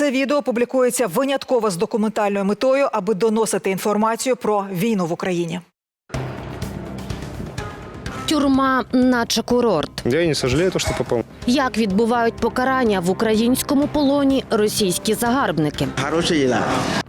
Це відео публікується винятково з документальною метою, аби доносити інформацію про війну в Україні. Тюрма, наче курорт. Я не сожалею, то, что попал. Як відбувають покарання в українському полоні російські загарбники? Хорошая еда.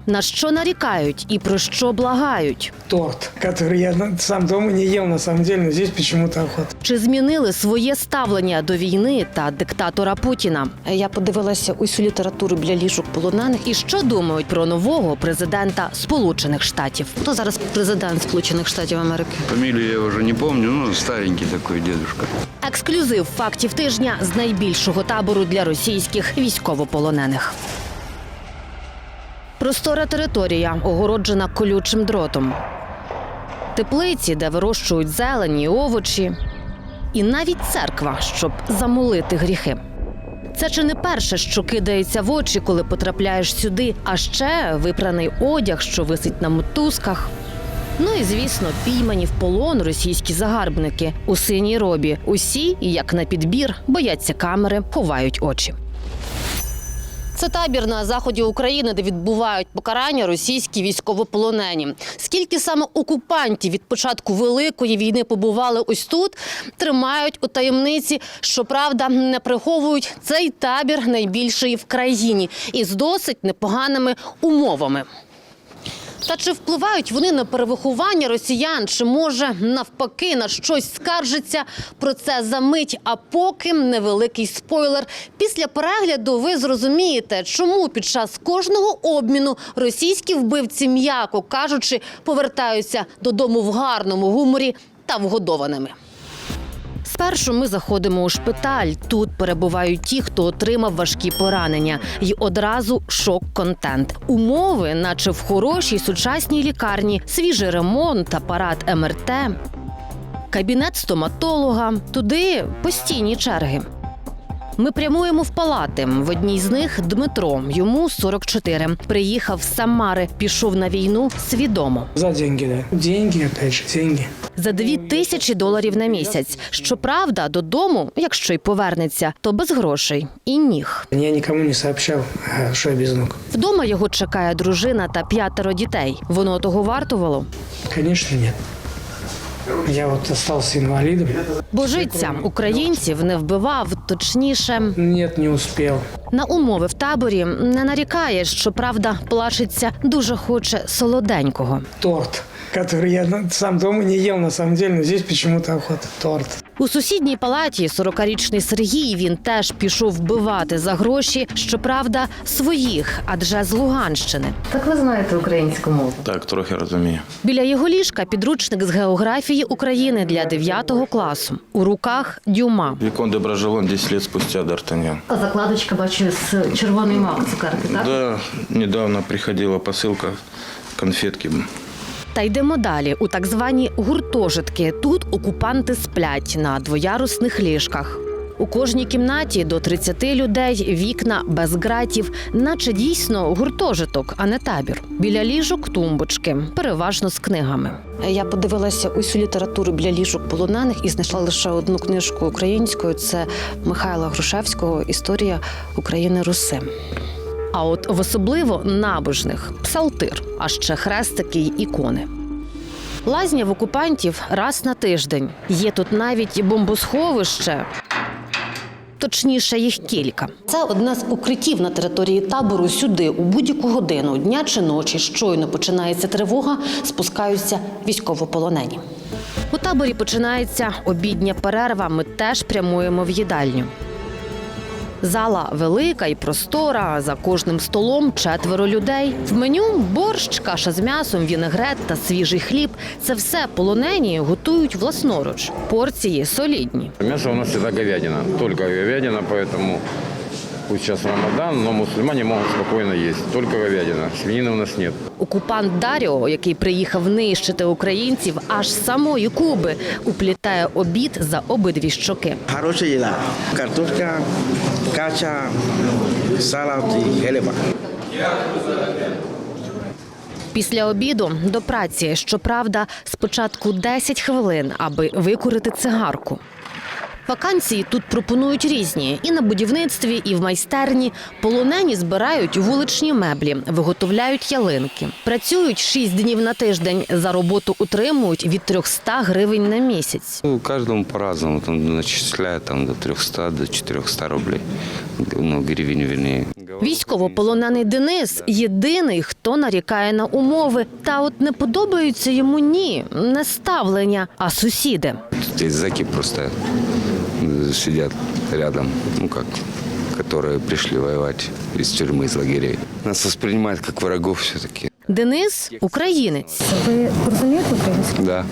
На що нарікають і про що благають? торт, который я на- сам дома не ел на самом деле, но здесь почему-то охота. Чи змінили своє ставлення до війни та диктатора Путіна? Я подивилася усю літературу біля ліжок полонених. І що думають про нового президента Сполучених Штатів? Хто зараз президент Сполучених Штатів Америки? Фамилию я уже не помню, ну, старенький такой дедушка. Ексклюзив фактів тижня з найбільшого табору для російських військовополонених. Простора територія, огороджена колючим дротом. Теплиці, де вирощують зелені, овочі. І навіть церква, щоб замолити гріхи. Це чи не перше, що кидається в очі, коли потрапляєш сюди, а ще випраний одяг, що висить на мотузках. Ну і звісно, піймані в полон російські загарбники у синій робі. Усі, як на підбір, бояться камери, ховають очі. Це табір на заході України, де відбувають покарання російські військовополонені. Скільки саме окупантів від початку великої війни побували ось тут, тримають у таємниці. Щоправда, не приховують цей табір найбільший в країні із досить непоганими умовами. Та чи впливають вони на перевиховання росіян? Чи може навпаки на щось скаржиться? Про це за мить. А поки невеликий спойлер. Після перегляду ви зрозумієте, чому під час кожного обміну російські вбивці, м'яко кажучи, повертаються додому в гарному гуморі та вгодованими. Спершу ми заходимо у шпиталь. Тут перебувають ті, хто отримав важкі поранення, і одразу шок-контент. Умови, наче в хорошій сучасній лікарні, свіжий ремонт, апарат МРТ, кабінет стоматолога. Туди постійні черги. Ми прямуємо в палати. В одній з них Дмитро, йому 44. Приїхав з Самари, пішов на війну свідомо. За деньги, да. Деньги, опять же, деньги. За дві тисячі доларів на місяць. Щоправда, додому, якщо й повернеться, то без грошей і ніг. Я никому не сообщал, а, что я без ног. Вдома його чекає дружина та п'ятеро дітей. Воно того вартувало. Конечно, нет. Я от остался інвалідом. Божиться українців не вбивав, точніше, Ні, не успів. на умови в таборі не нарікає. що правда плачеться дуже хоче солоденького. Торт, який я сам дома не їв, на самом деле, но здесь почему-то охота. Торт. У сусідній палаті 40-річний Сергій він теж пішов вбивати за гроші. Щоправда, своїх, адже з Луганщини. Так ви знаєте українську мову. Так, трохи розумію. Біля його ліжка підручник з географії України для 9 класу. У руках дюма. Викон де Бражелон 10 лет спустя Д'Артаньян. Закладочка бачу з червоної мак цукерки, Да, недавно приходила посылка, конфетки. Та йдемо далі у так звані гуртожитки. Тут окупанти сплять на двоярусних ліжках. У кожній кімнаті до 30 людей, вікна без ґратів, наче дійсно гуртожиток, а не табір. Біля ліжок тумбочки, переважно з книгами. Я подивилася усю літературу біля ліжок полонених і знайшла лише одну книжку українською. Це Михайла Грушевського Історія України Руси. А от в особливо набожних псалтир, а ще хрестики й ікони. Лазня в окупантів раз на тиждень. Є тут навіть бомбосховище. Точніше, їх кілька. Це одне з укриттів на території табору. Сюди у будь-яку годину, дня чи ночі, щойно починається тривога, спускаються військовополонені. У таборі починається обідня перерва. Ми теж прямуємо в їдальню. Зала велика і простора. За кожним столом четверо людей. В меню борщ, каша з м'ясом, вінегрет та свіжий хліб. Це все полонені готують власноруч. Порції солідні. Мясо у нас всегда говядина, только говядина, поэтому пусть сейчас Рамадан, но мусульмане могут спокойно есть, только говядина, свинины у нас нет. Окупант Даріо, який приїхав нищити українців, аж з самої Куби, уплітає обід за обидві щоки. Хорошая еда. Картошка, каша, салат и хлеба. Після обіду до праці, щоправда, спочатку 10 хвилин, аби викурити цигарку. Вакансії тут пропонують різні і на будівництві, і в майстерні. Полонені збирають вуличні меблі, виготовляють ялинки. Працюють 6 днів на тиждень. За роботу отримують від 300 гривень на місяць. Ну, каждому по-разному. Там начисляют там, до 300, до 400 рублей. Ну, гривен, вернее. Військовополонений Денис єдиний, хто нарікає на умови. Та от не подобаються йому ні, не ставлення, а сусіди. Тут есть зэки просто сидят рядом, ну как, которые пришли воевать из тюрьмы, из лагерей. Нас воспринимают как врагов все-таки. Денис українець. Да.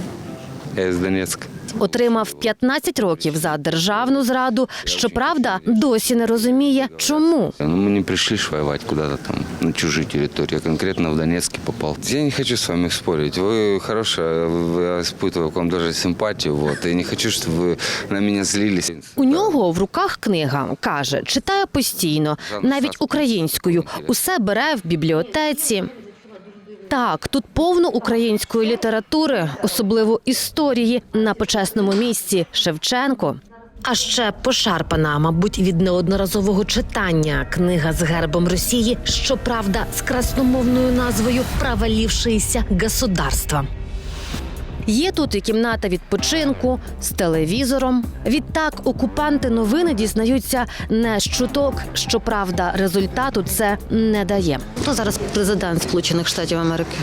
Я из Донецка. Отримав 15 років за державну зраду. Щоправда, досі не розуміє, чому. Ну, мы не пришли ж воевать куда-то там на чужие территории. Я конкретно в Донецке попал. Я не хочу с вами спорить. Вы хорошая, вы- я испытываю к вам даже симпатию. Вот. И не хочу, чтобы вы на меня злились. У нього в руках книга каже, читає постійно, навіть українською. Усе бере в бібліотеці. Так, тут повно української літератури, особливо історії на почесному місці Шевченко. А ще пошарпана, мабуть, від неодноразового читання книга з гербом Росії, щоправда, з красномовною назвою Правалівшися государство. Є тут і кімната відпочинку з телевізором. Відтак окупанти новини дізнаються не з чуток. Щоправда, результату це не дає. Хто зараз президент Сполучених Штатів Америки?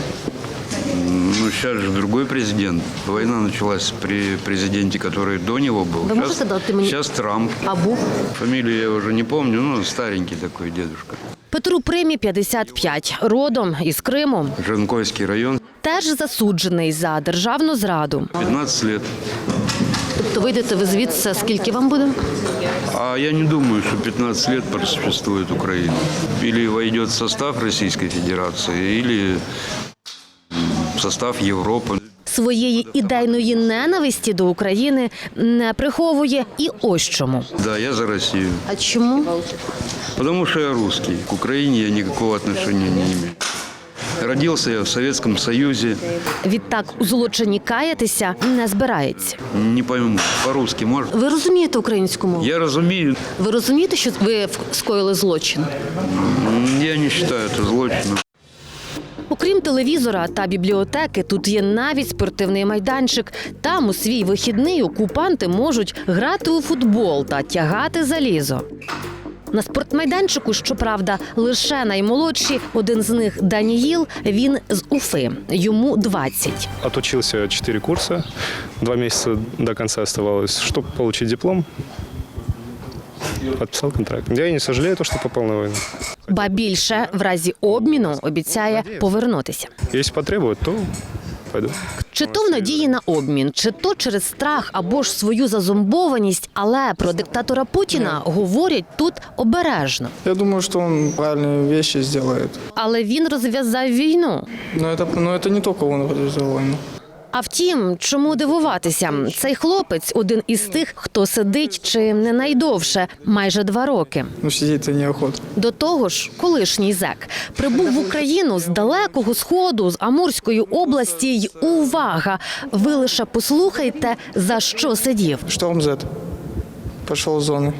Ну, сейчас же другой президент. Война началась при президенте, который до него был. Вы можете дать мне- сейчас Трамп. А був Фамилию я уже не помню, ну, старенький такой дедушка. Петру Примі 55, родом із Криму. Жанкойский район, Теж засуджений за державну зраду. 15 лет. Тобто вийдете ви звідси, скільки вам буде? А я не думаю, что 15 лет просуществует Украина. Или войдет в состав Российской Федерации, или в состав Европы. Своєї ідейної ненависті до України не приховує і ось чому. Да, я за Россию. А чому? Потому что я русский. К Украине я никакого отношения не имею. Родился я в Советском Союзе. Відтак у злочині каятися не збирається. Не пойму, по-русски можно? Ви розумієте українську мову? Я разумею, Ви розумієте, що ви скоїли злочин? я не считаю это злочином. Окрім телевізора та бібліотеки, тут є навіть спортивний майданчик. Там у свій вихідний окупанти можуть грати у футбол та тягати залізо. На спортмайданчику, щоправда, лише наймолодші. Один з них Даніїл. Він з Уфи. Йому 20. Отучился 4 курса, два месяца до конца оставалось, чтобы получить диплом. Подписал контракт. Я не сожалею, то, что попал на войну. Ба більше в разі обміну обіцяє повернутися. Если потребуют, то пойду. Чи то в надії на обмін, чи то через страх або ж свою зазомбованість, але про диктатора Путіна говорять тут обережно. Я думаю, что он правильные вещи сделает. Але він розв'язав війну. Но это, но это не только он развязал войну. А втім, чому дивуватися? Цей хлопець один із тих, хто сидить чи не найдовше, майже два роки. Ну, сидеть-то неохота. До того ж, колишній зек прибув в Україну з далекого сходу, з Амурської області. й увага! Ви лише послухайте за що сидів. Шторм Z. Пошел с зоны.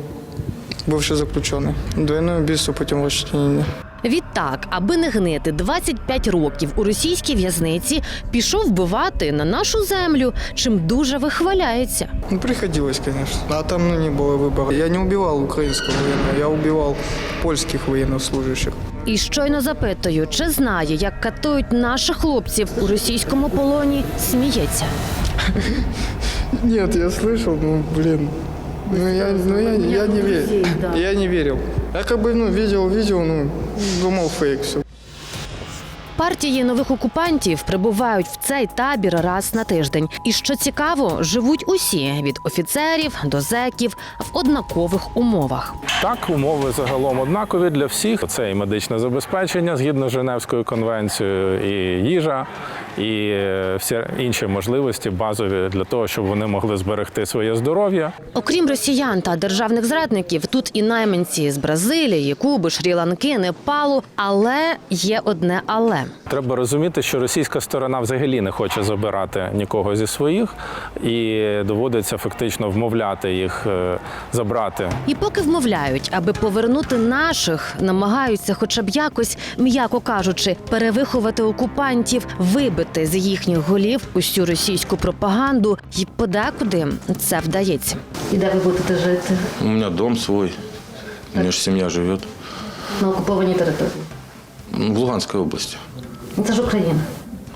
Бывший заключенный. Двойное убийство путем расчленения. Відтак, аби не гнити 25 років у російській в'язниці, пішов вбивати на нашу землю, чим дуже вихваляється. Ну, приходилось, конечно. А там ну, не было выбора. Я не убивал украинского военного, я убивал польских военнослужащих. І щойно запитую, чи знає, як катують наших хлопців у російському полоні, сміється. Нет, я слышал, ну, блин. Ну, я, ну, я, я не верил. Я не верил. Я как бы, ну, видел, видел, ну, думал фейк все. Партії нових окупантів прибувають в цей табір раз на тиждень. І що цікаво, живуть усі від офіцерів до зеків в однакових умовах. Так, умови загалом однакові для всіх. Це і медичне забезпечення згідно з Женевською конвенцією, і їжа, і е, всі інші можливості базові для того, щоб вони могли зберегти своє здоров'я. Окрім росіян та державних зрадників, тут і найманці з Бразилії, Куби, Шрі-Ланки, Непалу. Але є одне але Треба розуміти, що російська сторона взагалі не хоче забирати нікого зі своїх, і доводиться фактично вмовляти їх е, забрати. І поки вмовляють, аби повернути наших, намагаються, хоча б якось, м'яко кажучи, перевиховати окупантів, вибити з їхніх голів усю російську пропаганду, і подекуди це вдається. І де ви будете жити? У меня дом свой, у меня же семья живет на окупованій території? Ну, в Луганской области. Це ж Україна.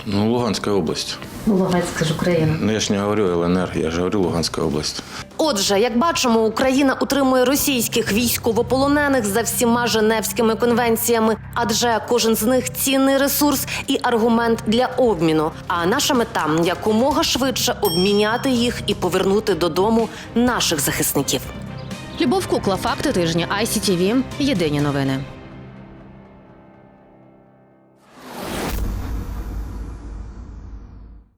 Ну, Луганская область. Ну, Луганська ж Україна. Но я ж не говорю ЛНР, я же говорю Луганская область. Отже, як бачимо, Україна утримує російських військовополонених за всіма Женевськими конвенціями, адже кожен з них цінний ресурс і аргумент для обміну. А наша мета якомога швидше обміняти їх і повернути додому наших захисників. Любов Кукла, факти тижня ICTV. Єдині новини.